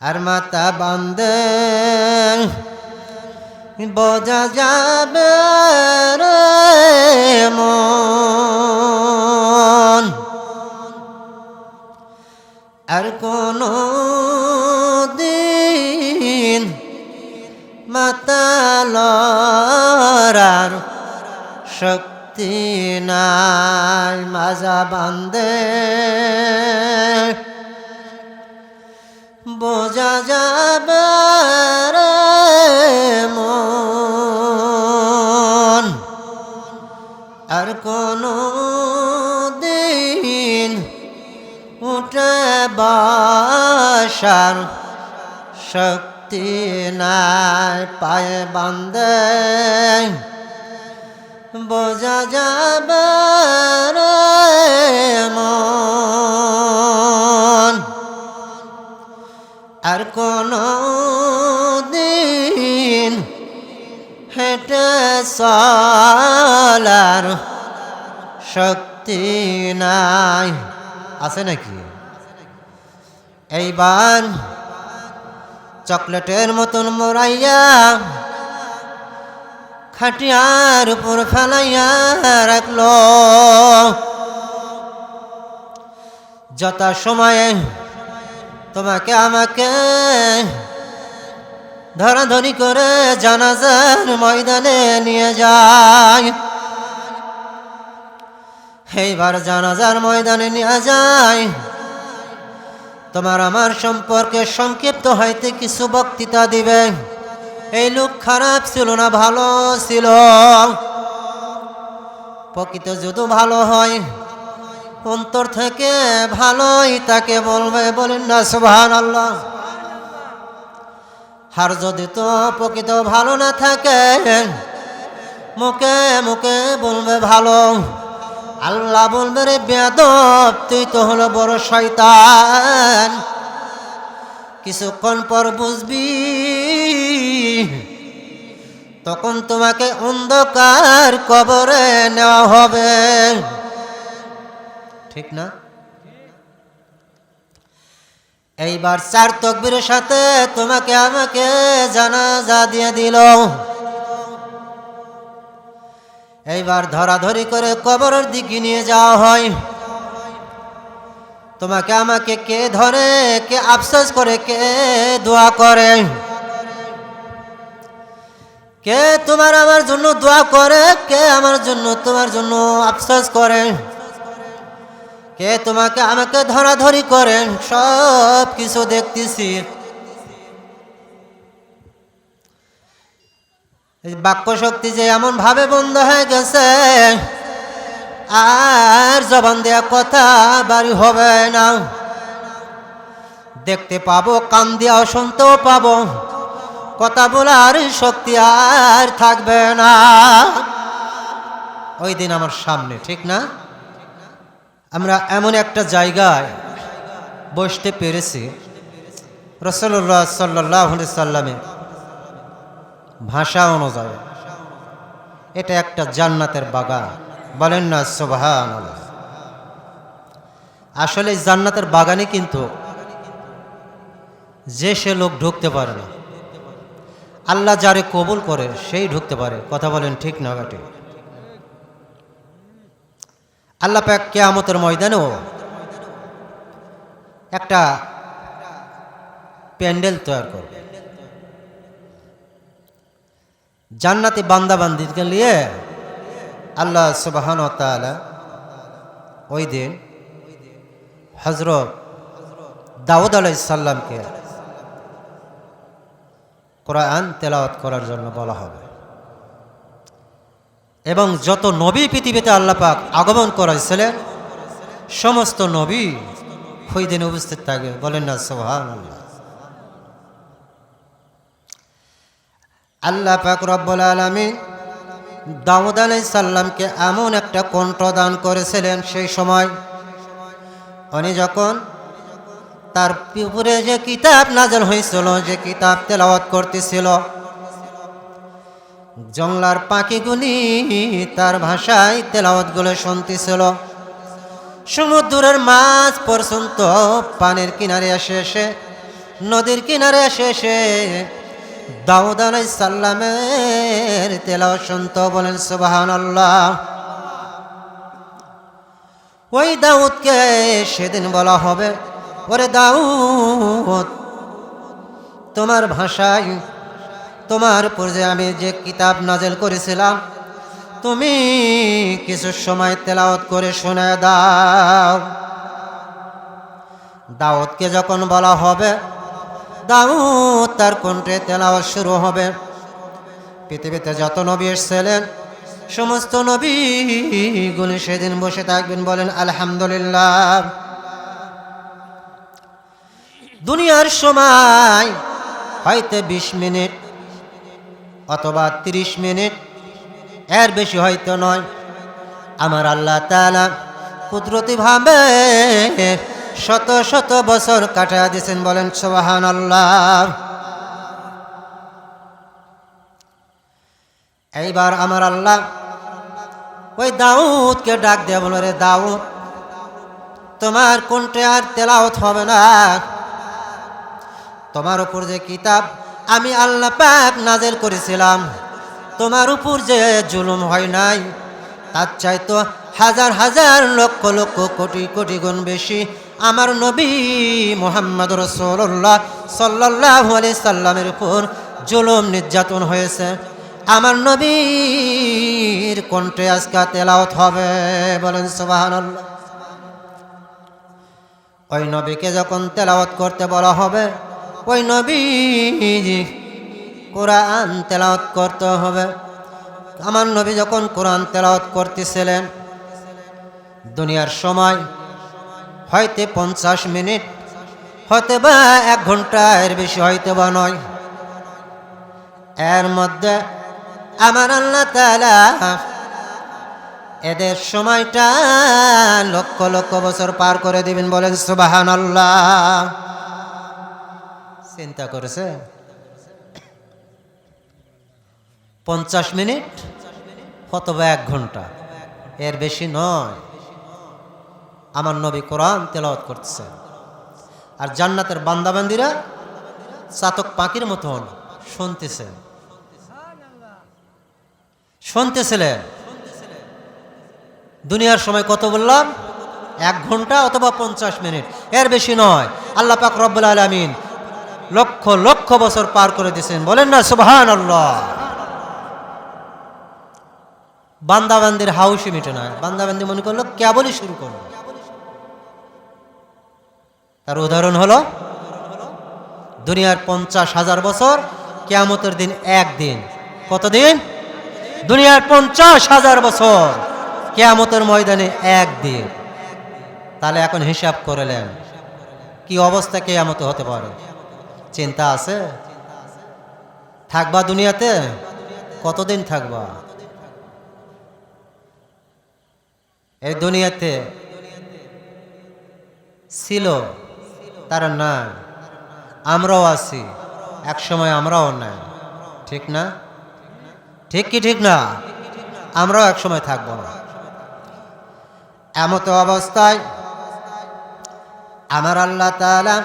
আর মাতা বান্দে বোঝা যাবে মন। আর কোন দিন মাতালার শক্তি নাই। মাজা বান্দে বোঝা যাবে মন। আর কোন দিন উঠে বাসার শক্তি নাই, পায়ে বান্ধে বোঝা যাবে মন। আর কোন দিন হেঁটে চলার শক্তি নাই। আছে নাকি? এইবার চকলেটের মতন মোরাইয়া খাটিয়ার উপর ফেলাইয়া রাখল। যত সময়ে তোমাকে আমাকে ধরাধরি করে জানাজার ময়দানে নিয়ে যায়। এইবার জানাজার ময়দানে নিয়ে যায়। তোমার আমার সম্পর্কে সংক্ষিপ্ত হইতে কিছু বক্তৃতা দিবে। এই লোক খারাপ ছিল না, ভালো ছিল। প্রকৃত যদি ভালো হয় অন্তর থেকে ভালোই তাকে বলবে, বলেন না সুবহান আল্লাহ আর যদি তো প্রকৃত ভালো না থাকে, মুখে মুখে বলবে ভালো। আল্লাহ বলবে, রে বেদব তুই তো হলো বড় শয়তান। কিছুক্ষণ পর বুঝবি, তখন তোমাকে অন্ধকার কবরে নেওয়া হবে। ঠিক না? এইবার চার তকবীরের সাথে তোমাকে আমাকে জানাজা দিয়ে দিল। এইবার ধরাধরি করে কবরের দিকে নিয়ে যাওয়া হয়। তোমাকে আমাকে কে ধরে, কে আফসোস করে, কে দোয়া করে? কে তোমার আমার জন্য দোয়া করে, কে আমার জন্য তোমার জন্য আফসোস করে? কে তোমাকে আমাকে ধরাধরি করেন? সব কিছু দেখতেছি। বাক্য শক্তি যে এমন ভাবে বন্ধ হয়ে গেছে, আর জবান দেয়া কথা বাড়ি হবে না। দেখতে পাবো, কান দিয়া শুনতেও পাবো। কথা বলার শক্তি আর থাকবে না। ওই দিন আমার সামনে, ঠিক না? আমরা এমন একটা জায়গায় বসতে পেরেছি। রসল্লাহ সাল্লাহ সাল্লামের ভাষা অনুযায়ী। এটা একটা জান্নাতের বাগান। বলেন না সোবাহান আসলে জান্নাতের বাগানে কিন্তু যে সে লোক ঢুকতে পারে না, আল্লাহ যারে কবুল করে সেই ঢুকতে পারে। কথা বলেন ঠিক না গাটি আল্লাহ পাক কেয়ামতের ময়দানেও একটা প্যান্ডেল তৈরি করবে। জান্নাতি বান্দাবান্দিকে নিয়ে আল্লাহ সুবাহান তালা ওই দিন হজরত দাউদ আলাইসাল্লামকে কোরআন তেলাওয়াত করার জন্য বলা হবে। এবং যত নবী পৃথিবীতে আল্লাহ পাক আগমন করেছিলেন সমস্ত নবী ওই দিন উপস্থিত থাকে। বলেন না সোহান আল্লাহ আল্লাহ পাক রব্বুল আলমী দাউদ আলাই সাল্লামকে এমন একটা কণ্ঠ দান করেছিলেন সেই সময়। উনি যখন তার উপরে যে কিতাব নাজল হয়েছিল, যে কিতাব তেলাওয়াত করতেছিল জংলার পাখিগুলি তার ভাষায় তেলাওয়াতগুলো শুনতেছিল। সমুদ্রের মাছ পর্যন্ত পানির কিনারে এসে এসে, নদীর কিনারে এসে এসে দাউদ সাল্লামের তেলাও শুনত বলেন সুবাহান আল্লাহ ওই দাউদকে সেদিন বলা হবে, ওরে দাউদ, তোমার ভাষায় তোমার উপর যে আমি যে কিতাব নাজেল করেছিলাম, তুমি কিছু সময় তেলাওত করে শুনে দাও। দাউদকে যখন বলা হবে, দাউদ তার কণ্ঠে তেলাওয়াত শুরু হবে। পৃথিবীতে যত নবী এসেছিলেন, সমস্ত নবীগুলি সেদিন বসে থাকবেন বলেন, আলহামদুলিল্লাহ। দুনিয়ার সময় হয়তো বিশ মিনিট অথবা তিরিশ মিনিট, এর বেশি হয়তো নয়। আমার আল্লাহ তালা কুদরতিভাবে শত শত বছর কাটা দিয়েছেন, বলেন সোহান আল্লাহ এইবার আমার আল্লাহ ওই দাউদকে ডাক দেয়া বলো রে দাউদ, তোমার কোনটে আর তেলাওত হবে না। তোমার উপর যে কিতাব আমি আল্লাহ পাক নাজেল করেছিলাম। তোমার উপর যে জুলুম হয় নাই, তার চাইতো হাজার হাজার লক্ষ লক্ষ কোটি কোটি গুণ বেশি আমার নবী মোহাম্মদ রসোল্লাহ সাল্লাহ আলি সাল্লামের উপর জুলুম নির্যাতন হয়েছে। আমার নবীর কণ্ঠে আজকা তেলাওত হবে, বলেন সুবাহান ওই নবীকে যখন তেলাওয়াত করতে বলা হবে ওই নবী কোরআন তেলাওয়াত করতে হবে। আমার নবী যখন কোরআন তেলাওয়াত করতেছিলেন, দুনিয়ার সময় হয়তো পঞ্চাশ মিনিট হতে বা এক ঘণ্টা এর বেশি হয়তো বা নয়। এর মধ্যে আমার আল্লাহ তালা এদের সময়টা লক্ষ লক্ষ বছর পার করে দিবেন বলেন সুবাহান আল্লাহ চিন্তা করেছে? পঞ্চাশ মিনিট অথবা এক ঘণ্টা। এর বেশি নয়। আমার নবী কোরআন তেলাওয়াত করতেছে। আর জান্নাতের বান্দাবান্দিরা চাতক পাখির মতন শুনতেছে। শুনতেছিলেন দুনিয়ার সময় কত বললাম? এক ঘণ্টা অথবা পঞ্চাশ মিনিট। এর বেশি নয়। আল্লাহ পাক রব্বুল আলমিন লক্ষ লক্ষ বছর পার করে দিয়েছেন। বলেন না সুবহান আল্লাহ বান্দাবান্দির হাউসি মিটে না বান্দাবান্দি মনে করল, কেবলই শুরু করল। তার উদাহরণ হলো, দুনিয়ার পঞ্চাশ হাজার বছর, কেয়ামতের দিন একদিন। কতদিন? দুনিয়ার পঞ্চাশ হাজার বছর, কেয়ামতের ময়দানে একদিন। তাহলে এখন হিসাব করলেন কি অবস্থা কেয়ামত হতে পারে? চিন্তা আছে? থাকবা দুনিয়াতে? কতদিন থাকবা? এই দুনিয়াতে ছিল, তারা না আমরাও আছি এক সময় আমরাও নাই। ঠিক না? ঠিক কি ঠিক না? আমরাও এক সময় থাকব না। এমত অবস্থায় আমার আল্লাহ তালা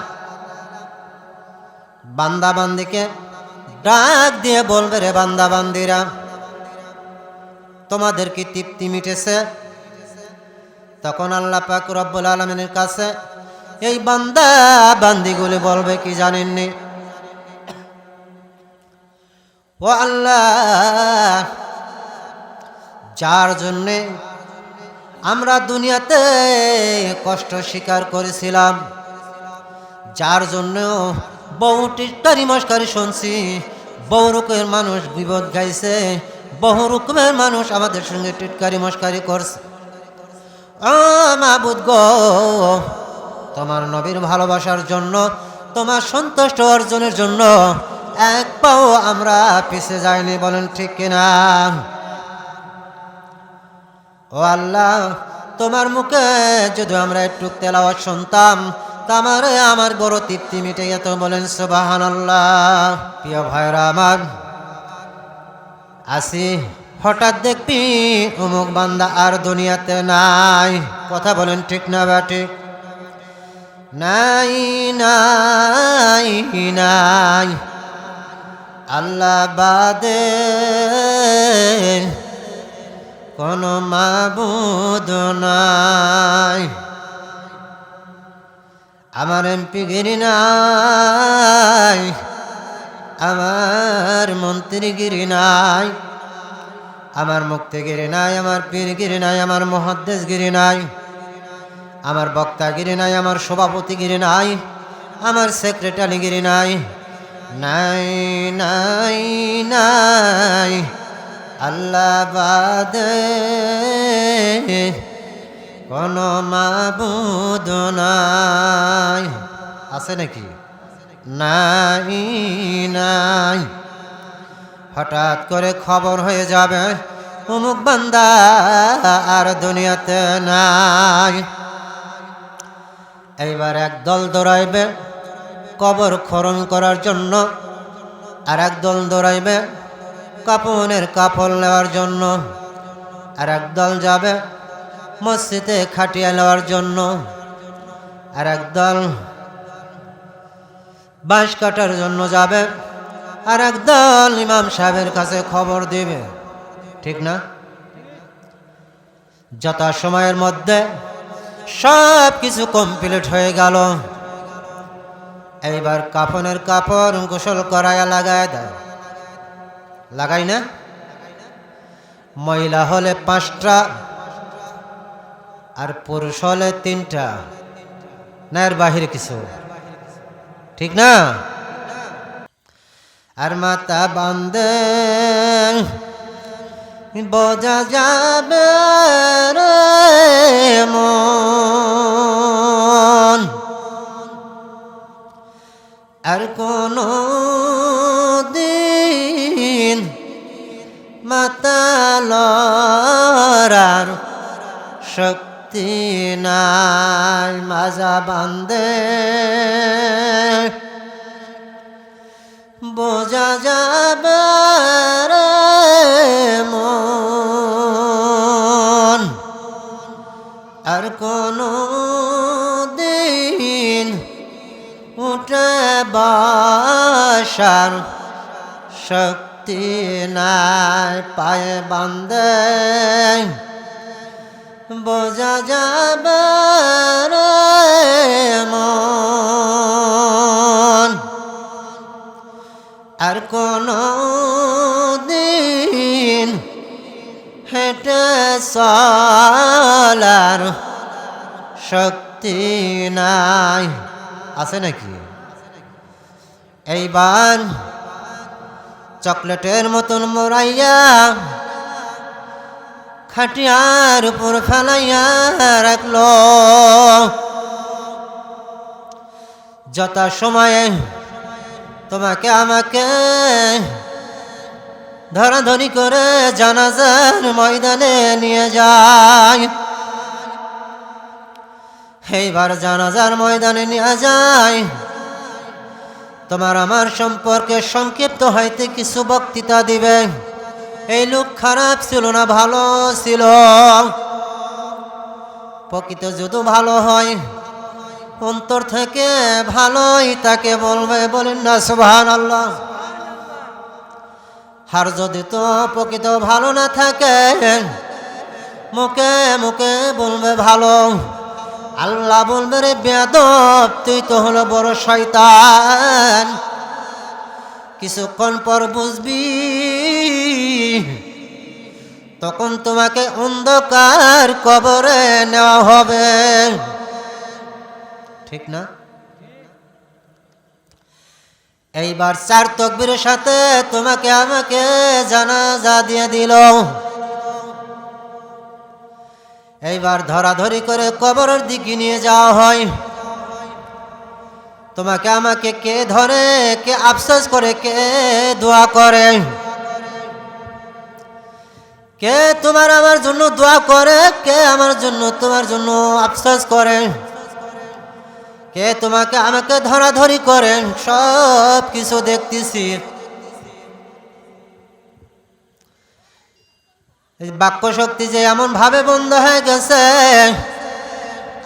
বান্দাবান্দিকে ডাক দিয়ে বলবে রে বান্দাবান্দিরা, তোমাদের কি তৃপ্তি মিটেছে? তখন আল্লাহ পাক রব্বুল আলমিনের কাছে এই বান্দা বান্দিগুলি বলবে, কি জানেননি? ও আল্লাহ, যার জন্যে আমরা দুনিয়াতে কষ্ট স্বীকার করেছিলাম, যার জন্য বহু টিটকারি মস্কারি শুনছি। বহু রকমের মানুষ বিপদ গাইছে। বহু রকমের মানুষ আমাদের সঙ্গে টিটকারি মস্কারি করছে। ও গো, তোমার নবীর ভালোবাসার জন্য, তোমার সন্তুষ্ট অর্জনের জন্য এক পাও আমরা পিছে যাইনি বলেন ঠিক কিনা? ও আল্লাহ, তোমার মুখে যদি আমরা একটু তেলাওয়াত শুনতাম তামারে আমার বড় তৃপ্তি মিটে যেত বলেন সুবাহান আল্লাহ প্রিয় ভাইরা আমার, আসি। হঠাৎ দেখবি অমুক বান্দা আর দুনিয়াতে নাই। কথা বলেন ঠিক না বা ঠিক? নাই নাই নাই। আল্লাহ বাদে কোনো মাবুদ নাই। আমার এমপি গিরি নাই, আমার মন্ত্রীগিরি নাই, আমার মুক্তিগিরি নাই, আমার পীরগিরি নাই, আমার মহাদ্দেশগিরি নাই, আমার বক্তাগিরি নাই, আমার সভাপতিগিরি নাই, আমার সেক্রেটারিগিরি নাই নাই নাই নাই, আল্লাহ বাদে কোনো মাবুদ নাই। আছে নাকি? নাই নাই। হঠাৎ করে খবর হয়ে যাবে, অমুক বান্দা আর দুনিয়াতে নাই। এইবার এক দল দৌড়াইবে, কবর খরণ করার জন্য। আর এক দল দৌড়াইবে, কাপনের কাপড় নেওয়ার জন্য। আর এক দল যাবে, মসজিদে খাটিয়া নেওয়ার জন্য। আর এক দল বাঁশ কাটার জন্য যাবে। আর একদল ইমাম সাহেবের কাছে খবর দিবে। ঠিক না? যথা সময়ের মধ্যে সব কিছু কমপ্লিট হয়ে গেল। এইবার কাফনের কাপড় গোসল করায়া লাগায় দেয়। লাগাই না? মহিলা হলে পাঁচটা, আর পুরুষ হলে তিনটা। না বাহিরে কিছু। ঠিক না? আর মাতা বান্দে বোঝা যাবে মন। আর কোন দিন মাতালার শক্তি নাই মাজা বান্দে বোঝা যাবে মন। আর কোনো দিন উঠে বাসার শক্তি নাই পায়ে বান্ধে বোঝা যাবে মন আর কোনো দিন হেঁটে চলার শক্তি নাই। আছে নাকি? এইবার চকলেটের মতন মোরাইয়া খাটিয়ার উপর ফেলাইয়া রাখল। যথা সময়ে তোমাকে আমাকে ধরাধরি করে জানাজার ময়দানে নিয়ে যায়। এইবার জানাজার ময়দানে নিয়ে যায়। তোমার আমার সম্পর্কে সংক্ষিপ্ত হইতে কিছু বক্তৃতা দিবে। এই লোক খারাপ ছিল না, ভালো ছিল। প্রকৃত যদি ভালো হয়, অন্তর থেকে ভালোই তাকে বলবে, বলেন না সুবহান আল্লাহ আর যদি তো প্রকৃত ভালো না থাকে, মুখে মুখে বলবে ভালো। আল্লাহ বলবে, রে বেদব তুই তো হলো বড় শয়তান। কিছুক্ষণ পর বুঝবি, তখন তোমাকে অন্ধকার কবরে নেওয়া হবে। ঠিক না? এইবার চার তকবীরের সাথে তোমাকে আমাকে জানাজা দিয়ে দিল। এইবার ধরাধরি করে কবরের দিকে নিয়ে যাওয়া হয়। তোমাকে আমাকে কে ধরে, কে আফসোস করে, কে দোয়া করে? কে তোমার আমার জন্য দোয়া করে, কে আমার জন্য তোমার জন্য আফসোস করে? কে তোমাকে আমাকে ধরাধরি করেন সব কিছু দেখতেছি। বাক্য শক্তি যে এমন ভাবে বন্ধ হয়ে গেছে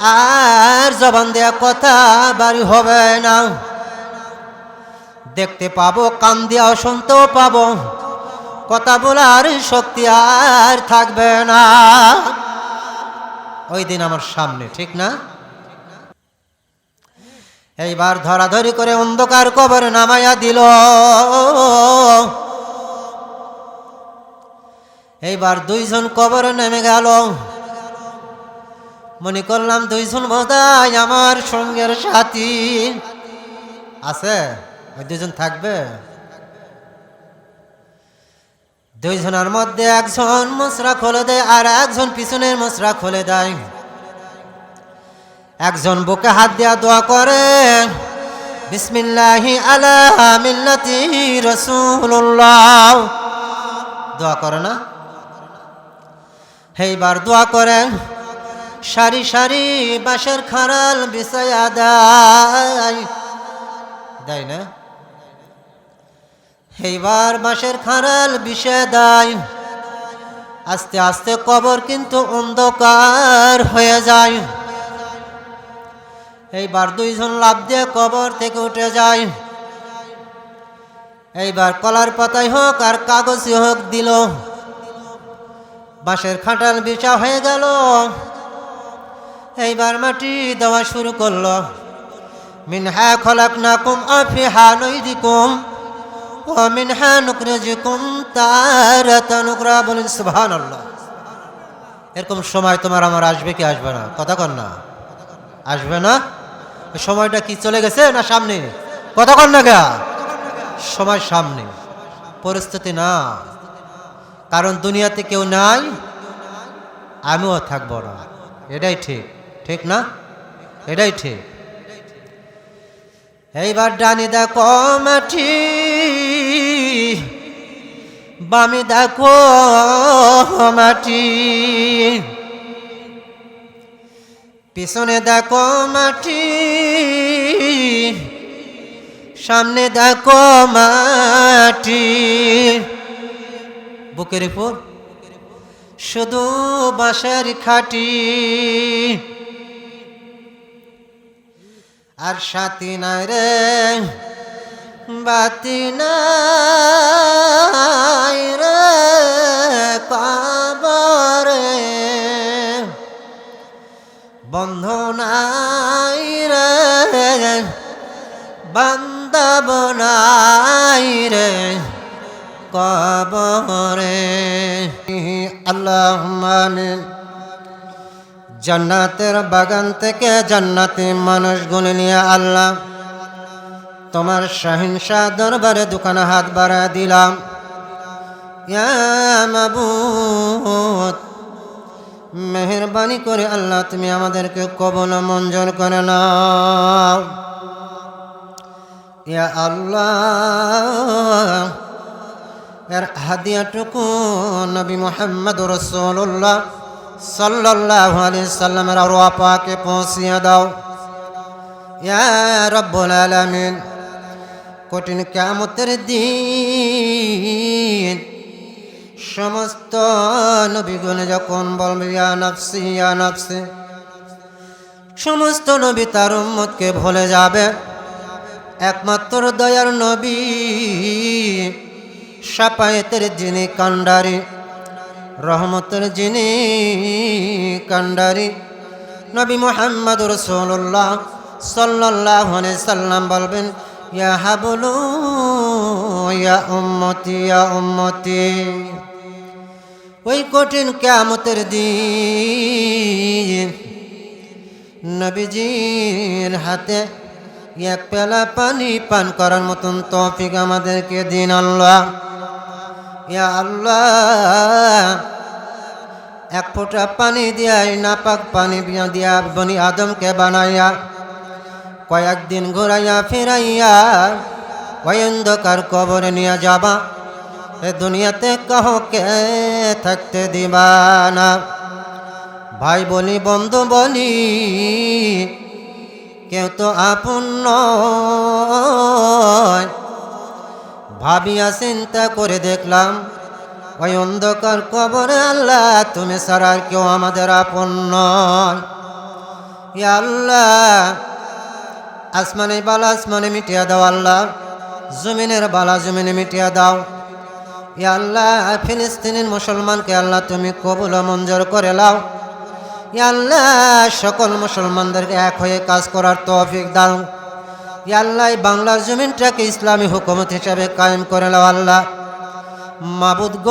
আর জবান দেওয়া কথা বাড়ি হবে না। দেখতে পাবো, কান দিয়াও শুনতেও পাবো। কথা বলার শক্তি আর থাকবে না। ওই দিন আমার সামনে, ঠিক না? এইবার ধরাধরি করে অন্ধকার কবর নামাইয়া দিল। এইবার দুইজন কবরে নেমে গেল। মনে করলাম দুইজন বোধহয় আমার সঙ্গের সাথী। আছে? ওই দুজন থাকবে? দুইজনের মধ্যে একজন মশরা খুলে দেয় আর একজন পিছনের মশরা খুলে দেয়। একজন বুকে হাত দিয়া দোয়া করে, বিসমিল্লাহি আলা মিল্লাতি রসুল্লাহ দোয়া করে না? এইবার দোয়া করে সারি সারি বাঁশের খারাল বিছায়া দেয়। দেয় না? এইবার বাঁশের খারাল বিষে দেয়। আস্তে আস্তে কবর কিন্তু অন্ধকার হয়ে যায়। এইবার দুইজন লাভ দিয়ে কবর থেকে উঠে যায়। এইবার কলার পাতায় হোক আর কাগজে হোক দিল। বাঁশের খাটাল বিছা হয়ে গেল। এইবার মাটি দেওয়া শুরু করল। মিনহা খলাক নাকুম আফিহা নৈদিকুম ও মিনহা নুকরেজিকুম তারাতা নুকরা বলেন আল্লাহ এরকম সময় তোমার আমার আসবে কি আসবে না? কথা কর না। আসবে না? সময়টা কি চলে গেছে না সামনে? কথা কর না গা। সময় সামনে। পরিস্থিতি না। কারণ দুনিয়াতে কেউ নাই, আমিও থাকব না। এটাই ঠিক। ঠিক না? এটাই ঠিক। এইবার ডানি দেখো মাটি বামি দেখো মাটি পিছনে দেখো মাটি সামনে দেখো মাটি বুকের উপর? শুধু বাঁশের খাটি। আর সাথী নাই রে, বাতি নাই রে বন্ধ নাই রে, বান্ধব নাই রে কবরে আল্লাহ মানে জান্নাতের বাগান থেকে জান্নাতি গুনে নিয়ে আল্লাহ তোমার সহিংসা দরবারে দোকানে হাত বাড়া দিলাম। মেহরবানি করে আল্লাহ তুমি আমাদেরকে কবল মঞ্জুর করে নাও। ইয়া আল্লাহ, এর হাদিয়াটুকু নবী মোহাম্মদ রসুল্লাহ সাল্লাহ আলি সাল্লামের আর আপাকে পৌঁছিয়ে দাও। ইয়া রব্বুল আলামিন, কঠিন কামতের দিন সমস্ত নবীগুণ যখন বলবে, ইয়া নফসি ইয়া নফসি, সমস্ত নবী তার উম্মতকে ভুলে যাবে। একমাত্র দয়ার নবী সাপায়েতের যিনি কান্ডারি রহমতের যিনি কান্ডারি নবী মোহাম্মদ রসুল্লাহ সাল্লাহ সাল্লাম বলবেন, ইয়া হাবলু, ইয়া উম্মতি ইয়া উম্মতি, ওই কঠিন কেমতের দিন নবীজির হাতে এক পেলা পানি পান করার মতন তৌফিক আমাদেরকে দিন আল্লাহ। এক ফোঁটা পানি দিয়াই নাপাক পানি দিয়া বনি আদমকে বানাইয়া, কয়েকদিন ঘুরাইয়া ফিরাইয়া অন্ধকার কবরে নিয়ে যাবা। এ দুনিয়াতে কাহকে থাকতে দিবা না। ভাই বলি, বন্ধু বলি, কেউ তো আপন নয়। ভাবিয়া চিন্তা করে দেখলাম, ওই অন্ধকার কবরে আল্লাহ, তুমি ছাড়া আর কেউ আমাদের আপন নয়। আল্লাহ, আসমানে বালা আসমানে মিটিয়া দাও আল্লাহ, জমিনের বালা জমিনে মিটিয়া দাও। ইয়া আল্লাহ, ফিলিস্তিনের মুসলমানকে আল্লাহ, তুমি কবুল মঞ্জুর করে লাও ইয়া আল্লাহ, সকল মুসলমানদেরকে এক হয়ে কাজ করার তৌফিক দাও। আল্লাহ বাংলার জমিনটাকে ইসলামী হুকুমত হিসাবে কায়েম করে লাও আল্লাহ। মাবুদ গ,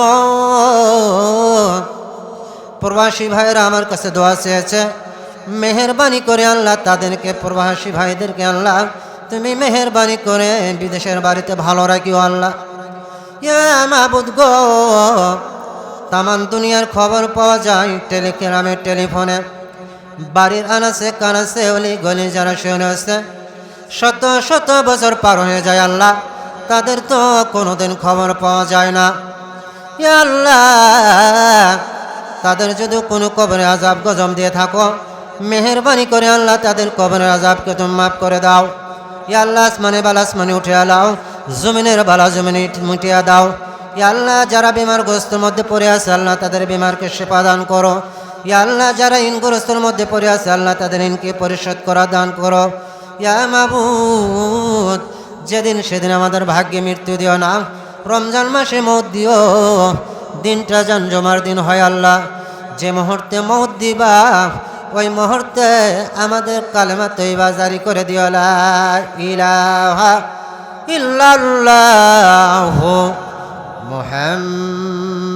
প্রবাসী ভাইয়েরা আমার কাছে দোয়া চেয়েছে, মেহরবানি করে আল্লাহ তাদেরকে, প্রবাসী ভাইদেরকে আল্লাহ, তুমি মেহরবানি করে বিদেশের বাড়িতে ভালো রাখিও আল্লাহ। ইয়া মাবুদ গো তামান দুনিয়ার খবর পাওয়া যায় টেলিগ্রামে, টেলিফোনে। বাড়ির আনাসে কানাসে অলি গলি যারা শুনে শত শত বছর পার হয়ে যায় আল্লাহ। তাদের তো কোনোদিন খবর পাওয়া যায় না। আল্লাহ, তাদের যদি কোনো কবরে আজাব গজম দিয়ে থাকো, মেহরবানি করে আল্লাহ তাদের কবরের আজাবকে তুমি মাফ করে দাও। ইয়া আল্লাহ, আসমানে বালা আসমানে উঠে আলাও জমিনের বালা জমিনে মুটিয়া দাও। ইয়া আল্লাহ, যারা বিমারগ্রস্তের মধ্যে পড়ে আছে, আল্লাহ তাদের বিমারকে সেবা দান করো। ইয়া আল্লাহ, যারা ইনগ্রস্তর মধ্যে পড়ে আছে, আল্লাহ তাদের ইনকে পরিশোধ করা দান করো। মাবুদ, যেদিন সেদিন আমাদের ভাগ্যে মৃত্যু দিও না, রমজান মাসে মত দিও, দিনটা যান জমার দিন হয় আল্লাহ। যে মুহূর্তে মত দিবা, ওই মুহূর্তে আমাদের কালেমা তৈবা জারি করে দিও ইলাহা ইল্লাল্লাহ মুহাম্মাদুর